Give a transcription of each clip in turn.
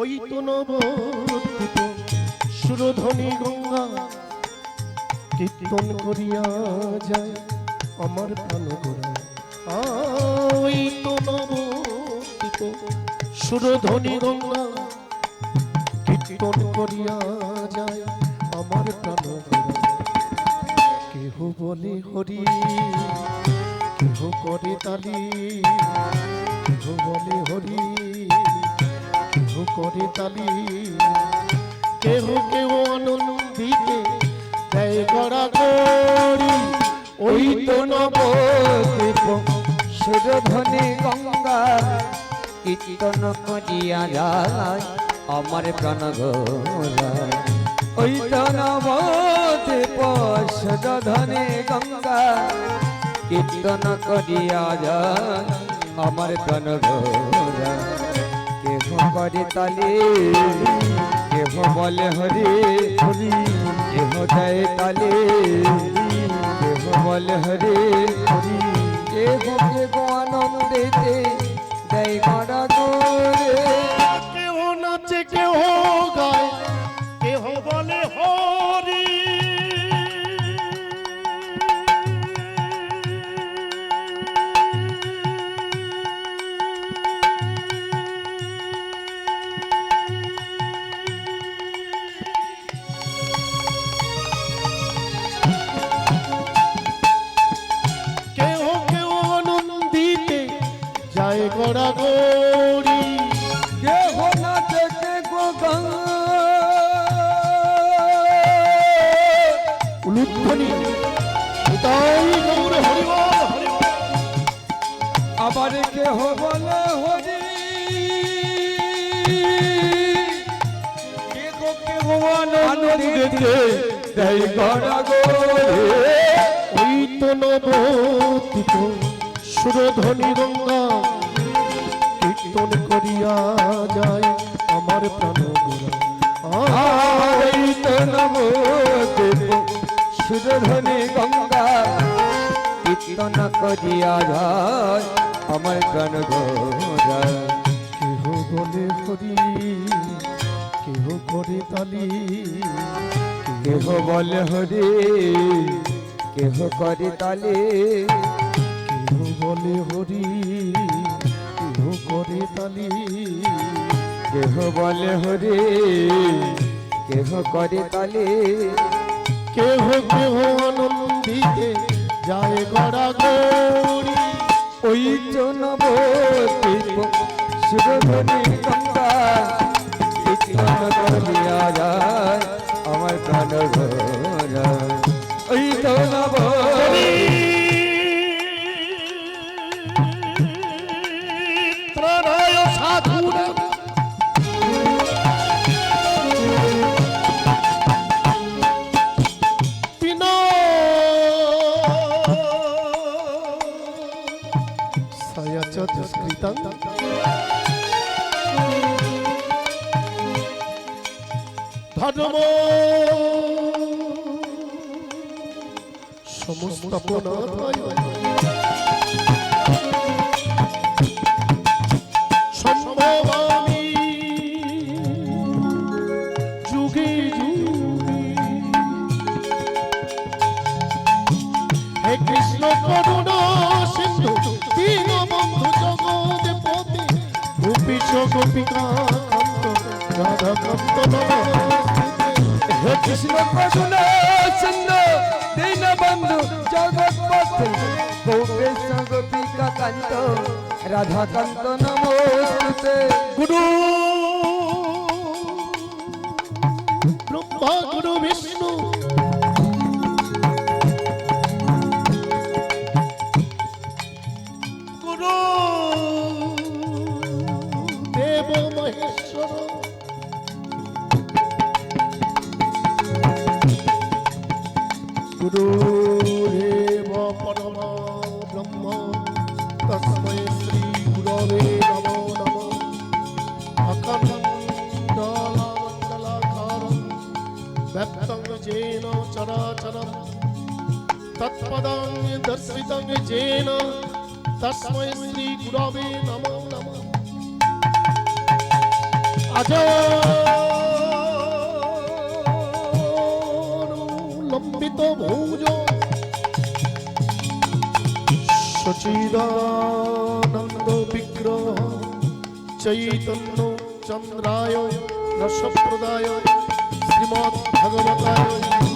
ওই তো নবদ্বীপ সুরধ্বনি গঙ্গা কীর্তন করিয়া যায় আমার প্রাণ গোড়া। ওই তো নবদ্বীপ সুরধ্বনি গঙ্গা কীর্তন করিয়া যায় আমার প্রাণ গোড়া। কেহ বলে হরি, কেহ করে তালি, কেহ বলে হরি। কেহ করে তালি? কেহ কেহ আনন্দিতে দেয় গড়া গড়ি ওই তো নবদ্বীপ, সুরধ্বনি গঙ্গা। কীর্তন করিয়া যায় আমার প্রাণ ঘোরায় ওই তো নবদ্বীপ, সুরধ্বনি গঙ্গা। কীর্তন করিয়া যায় আমার প্রাণ কেহ করে তালে। কেহ বলে হরি হরি কেহ দেয় তালে। কেহ বলে হরি হরি, কেহ কেহ আনন্দেতে আবার কেহ বলে হরি কেহ কেহ আনন্দেতে দেয় গড়া গোরে ওই তো নবদ্বীপ সুরধ্বনি গঙ্গা কীর্তন করিয়া যায় আমার প্রাণ দেব গঙ্গা কীর্তন করিয়া যায় আমার প্রাণ গোরা কেহ বলে হরি কেহ করে তালি কেহ বলে হরে কেহ করে তালে। কেহ বলে হরি কেহ করে তালি কেহ বলে হরে কেহ করে তালে। কেহ কেহ আনন্দিতে যায় গড়া গড়ি ওই তো নবদ্বীপ সুরধনে গঙ্গা কীর্তন করিয়া যায় আমার প্রাণ সমস্তপনাথয় সম্ভবামি যুগে যুগে হে কৃষ্ণ করুণা সিন্ধু দীনবন্ধু জগৎ পতি গোপীশ গোপিকা কান্ত রাধা কান্ত হে কৃষ্ণ করুণা সিন্ধু দীন বন্ধু জগৎপতি গোপেশ গোপিকা কান্ত রাধা কান্ত নমস্তে গুরু। ব্রহ্মা গুরু বিষ্ণু। গুরু। व्यक्तं येन चराचरं तत्पदं दर्शितं येन तस्मै श्रीगुरवे नमो नमः আজ লম্বিত ভৌজ সচিদানন্দ বিগ্রহ চৈতন্য চন্দ্রায় রসপ্রদায় শ্রীমৎ ভগবতায়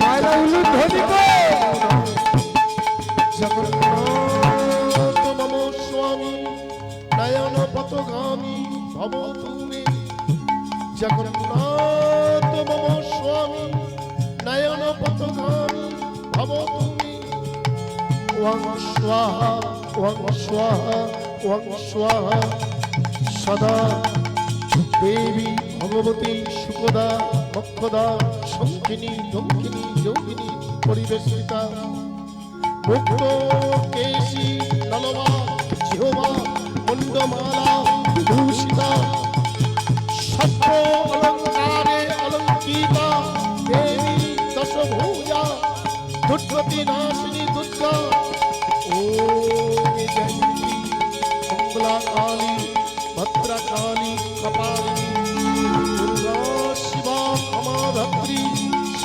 মায়েরা উলুধ্বনি। জগন্নাথ মম স্বামী নয়ন পথগামী ভব তুমি জগন্নাথ মম স্বামী নয়ন পথগামী ভব তুমি ওয়াং স্বাহা ওয়াং স্বাহা ওয়াং স্বাহা সদা দেবী ভগবতী সুকদা মক্ষদা শঙ্কিনী দক্ষিণী যোগিনী পরিবেশিতা। ভক্ত কেশী নলমা জিহবা মুন্ডমালা ভূষিতা।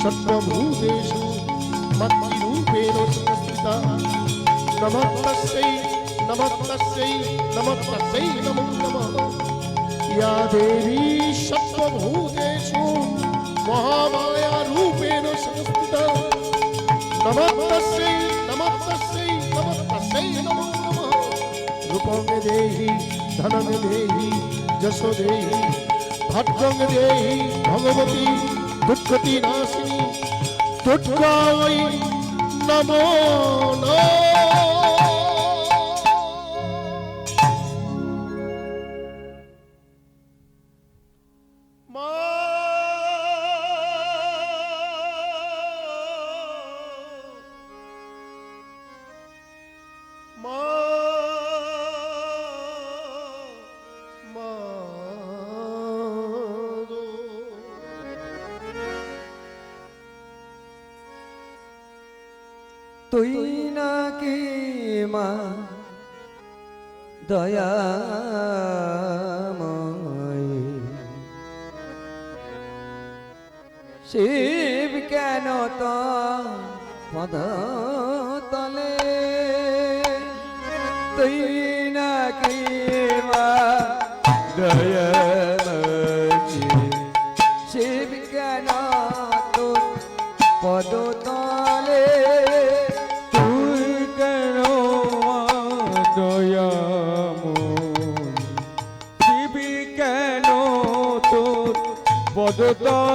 सर्वभूतेषु मद्रूपेण संस्थिता नमस्तस्यै नमस्तस्यै नमस्तस्यै नमो नमः या देवी सर्वभूतेषु महामायारूपेण संस्थिता नमस्तस्यै नमस्तस्यै नमस्तस्यै नमो नमः रूपं देहि धनं देहि जसो देहि भद्रं देहि भगवती दुःखति नाशि দুর্গাই নমো নমঃ। তুই নাকি মা? দয়াময়। শিব কেন তো পদ তলে তুই নাকি মা? দয়াময়। পদতলে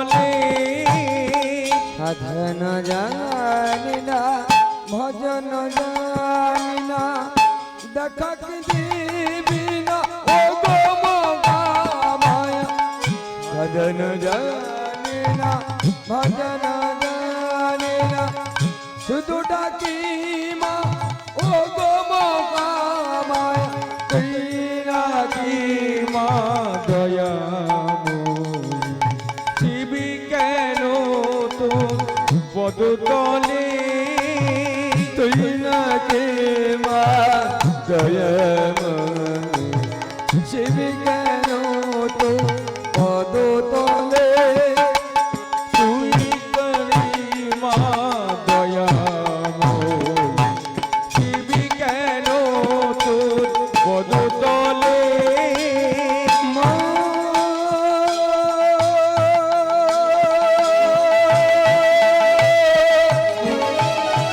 পদতলে তুই নাকি মা দয়া